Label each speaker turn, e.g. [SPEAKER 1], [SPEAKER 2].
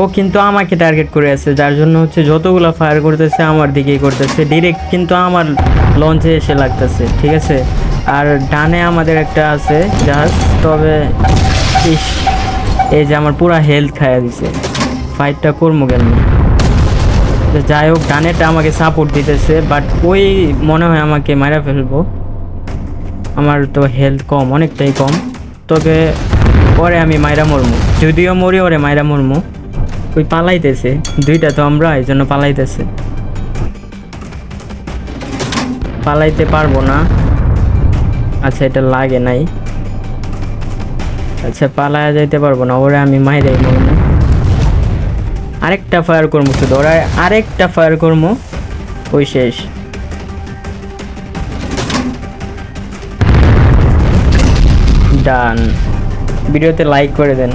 [SPEAKER 1] ও কিন্তু আমাকে টার্গেট করে আছে যার জন্য হচ্ছে যতগুলো ফায়ার করতেছে আমার দিকেই করতেছে। ডিরেক্ট কিন্তু আমার লঞ্চে এসে লাগতেছে, ঠিক আছে? আর ডানে আমাদের একটা আছে, জাহাজ। তবে ইস, এই যে আমার পুরা হেলথ খাইয়া দিছে। ফাইটটা করব তো যাই হোক ডানেটা আমাকে সাপোর্ট দিতেছে বাট ওই মনে হয় আমাকে মারা ফেলব। আমার তো হেলথ কম, অনেকটাই কম। তবে পরে আমি মাইরা মরমু। যদিও মরি, ওরে মাইরা মরমু। ওই পালাইতেছে। দুইটা তো আমরা, এই জন্য পালাইতেছে। পালাইতে পারব না। আচ্ছা এটা লাগে নাই। আচ্ছা পালায়া যাইতে পারব না। ওরে আমি মাইরাই মরমু আরেকটা ফায়ার করব শুধু। ওরা আরেকটা ফায়ার করব। ওই শেষ। ডান ভিডিওতে লাইক করে দেন।